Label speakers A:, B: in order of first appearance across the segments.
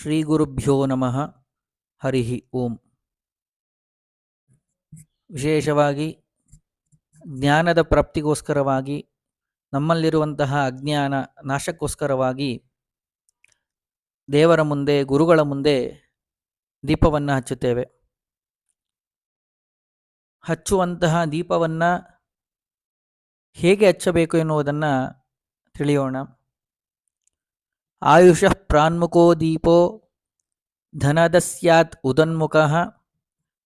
A: ಶ್ರೀ ಗುರುಭ್ಯೋ ನಮಃ ಹರಿ ಓಂ ವಿಶೇಷವಾಗಿ ಜ್ಞಾನದ ಪ್ರಾಪ್ತಿಗೋಸ್ಕರವಾಗಿ, ನಮ್ಮಲ್ಲಿರುವಂತಹ ಅಜ್ಞಾನ ನಾಶಕ್ಕೋಸ್ಕರವಾಗಿ ದೇವರ ಮುಂದೆ, ಗುರುಗಳ ಮುಂದೆ ದೀಪವನ್ನು ಹಚ್ಚುತ್ತೇವೆ. ಹಚ್ಚುವಂತಹ ದೀಪವನ್ನು ಹೇಗೆ ಹಚ್ಚಬೇಕು ಎನ್ನುವುದನ್ನು ತಿಳಿಯೋಣ. ಆಯುಷ ಪ್ರಾನ್ಮುಖೋ ದೀಪೋ ಧನದ ಸ್ಯಾತ್ ಉದನ್ಮುಖ,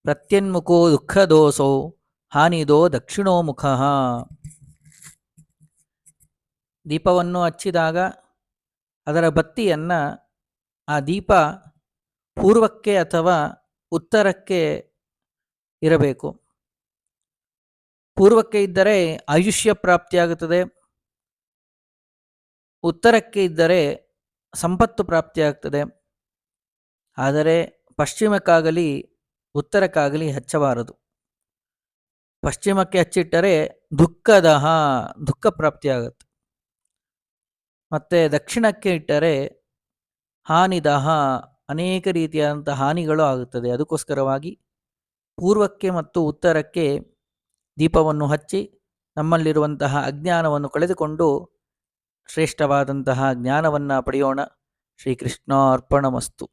A: ಪ್ರತ್ಯನ್ಮುಖೋ ದುಃಖದೋಸೋ, ಹಾನಿದೋ ದಕ್ಷಿಣೋ ಮುಖ ದೀಪವನ್ನು ಹಚ್ಚಿದಾಗ ಅದರ ಬತ್ತಿಯನ್ನು ಆ ದೀಪ ಪೂರ್ವಕ್ಕೆ ಅಥವಾ ಉತ್ತರಕ್ಕೆ ಇರಬೇಕು. ಪೂರ್ವಕ್ಕೆ ಇದ್ದರೆ ಆಯುಷ್ಯ ಪ್ರಾಪ್ತಿಯಾಗುತ್ತದೆ. ಉತ್ತರಕ್ಕೆ ಇದ್ದರೆ ಸಂಪತ್ತು ಪ್ರಾಪ್ತಿಯಾಗ್ತದೆ. ಆದರೆ ಪಶ್ಚಿಮಕ್ಕಾಗಲಿ, ಉತ್ತರಕ್ಕಾಗಲಿ ಹಚ್ಚಬಾರದು. ಪಶ್ಚಿಮಕ್ಕೆ ಹಚ್ಚಿಟ್ಟರೆ ದುಃಖದಹ, ದುಃಖ ಪ್ರಾಪ್ತಿಯಾಗುತ್ತೆ. ಮತ್ತು ದಕ್ಷಿಣಕ್ಕೆ ಇಟ್ಟರೆ ಹಾನಿದಹ, ಅನೇಕ ರೀತಿಯಾದಂಥ ಹಾನಿಗಳು ಆಗುತ್ತದೆ. ಅದಕ್ಕೋಸ್ಕರವಾಗಿ ಪೂರ್ವಕ್ಕೆ ಮತ್ತು ಉತ್ತರಕ್ಕೆ ದೀಪವನ್ನು ಹಚ್ಚಿ, ನಮ್ಮಲ್ಲಿರುವಂತಹ ಅಜ್ಞಾನವನ್ನು ಕಳೆದುಕೊಂಡು ಶ್ರೇಷ್ಠವಾದಂತಹ ಜ್ಞಾನವನ್ನು ಪಡೆಯೋಣ. ಶ್ರೀಕೃಷ್ಣಾರ್ಪಣಮಸ್ತು.